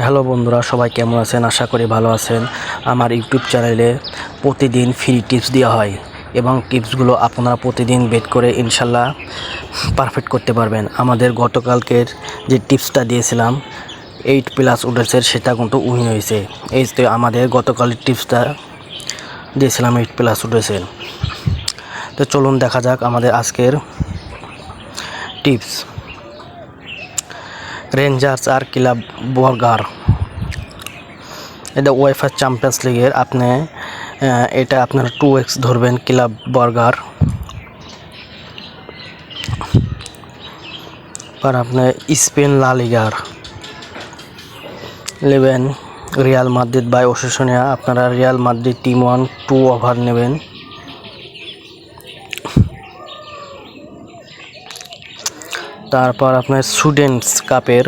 Hello বন্ধুরা, সবাই কেমন আছেন? আশা করি ভালো আছেন। আমার ইউটিউব চ্যানেলে প্রতিদিন ফ্রি টিপস দেওয়া হয় এবং টিপসগুলো আপনারা প্রতিদিন বেট করে ইনশাল্লাহ পারফেক্ট করতে পারবেন। আমাদের গতকালকের যে টিপসটা দিয়েছিলাম এইট প্লাস উঠেছে সেটা কিন্তু উইন হয়েছে। এই তো আমাদের গতকালের টিপসটা দিয়েছিলাম এইট প্লাস উঠেছে তো চলুন দেখা যাক আমাদের আজকের টিপস রেঞ্জার্স আর ক্লাব বর্গার এটা ওয়াইফাই চ্যাম্পিয়ন্স লিগের আপনি এটা আপনার টু এক্স ধরবেন ক্লাব বার্গার আর আপনি স্পেন লা লিগার নেবেন রিয়াল মাদ্রিদ বাই ওসেশনিয়া আপনারা Real Madrid team one two over নেবেন। তারপর আপনার স্টুডেন্টস কাপের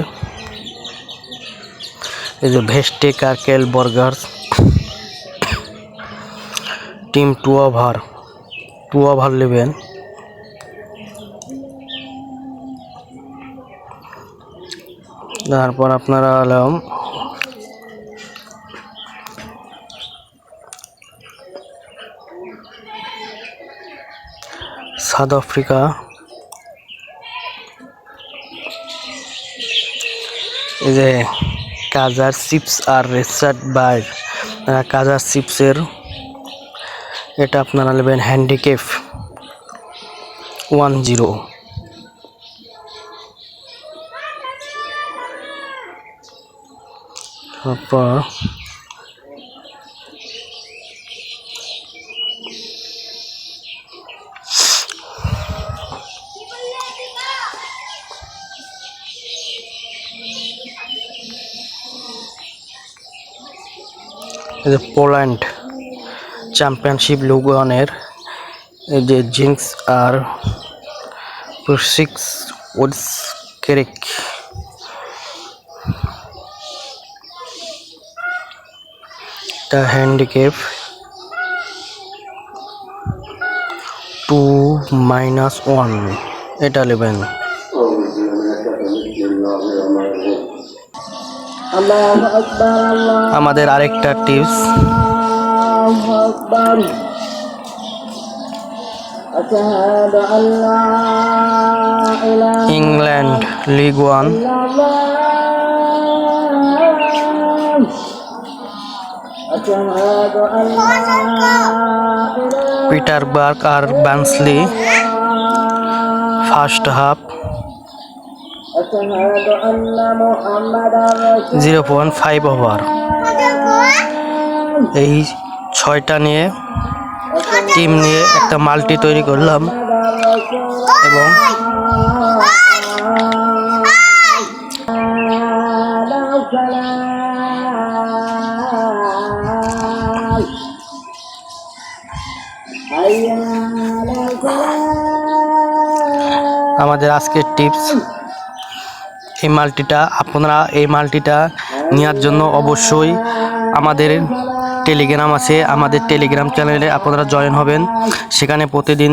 এই যে ভেস্টে Cercle Brugge team two over two over নেবেন। তারপর আপনারা হলাম সাউথ আফ্রিকা। যে কাজার চিপস আর রেসার্ট বার কাজার চিপসের এটা আপনারা নেবেন হ্যান্ডিকেপ ওয়ান জিরো তারপর যে পোল্যান্ড চ্যাম্পিয়নশিপ লুগনের যে জিঙ্কস আর six odds কেরেক। The handicap two minus one এটা নেবেন। আমাদের আরেকটা tips England league one Peterborough আর Barnsley first half. Zero point five over এই ছয়টা নিয়ে টিম নিয়ে একটা মাল্টি তৈরি করলাম এবং আমাদের আজকের টিপস এই মাল্টিটা আপনারা এই মাল্টিটা নেওয়ার জন্য অবশ্যই আমাদের টেলিগ্রাম আছে। আমাদের টেলিগ্রাম চ্যানেলে আপনারা জয়েন হবেন। সেখানে প্রতিদিন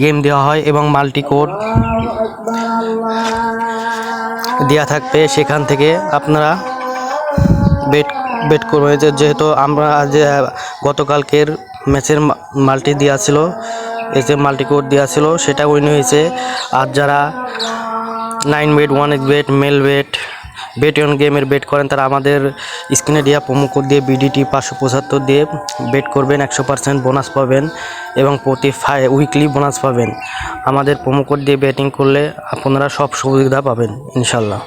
গেম দেওয়া হয় এবং মাল্টি কোড দেওয়া থাকবে। সেখান থেকে আপনারা বেট বেট করবেন। যেহেতু আমরা যে গতকালকের ম্যাচের মাল্টি দেওয়া ছিল যে মাল্টি কোড দেওয়া ছিল, সেটা উইন হয়েছে। আর যারা nine bet one X bet Melbet bet on গেমের বেট করেন, তারা আমাদের স্ক্রিনে দেওয়া প্রোমো কোড দিয়ে বিডিটি পাঁচশো পঁচাত্তর দিয়ে বেট করবেন, একশো পার্সেন্ট বোনাস পাবেন এবং প্রতি ফাই উইকলি বোনাস পাবেন। আমাদের প্রোমো কোড দিয়ে ব্যাটিং করলে আপনারা সব সুবিধা পাবেন, ইনশাল্লাহ।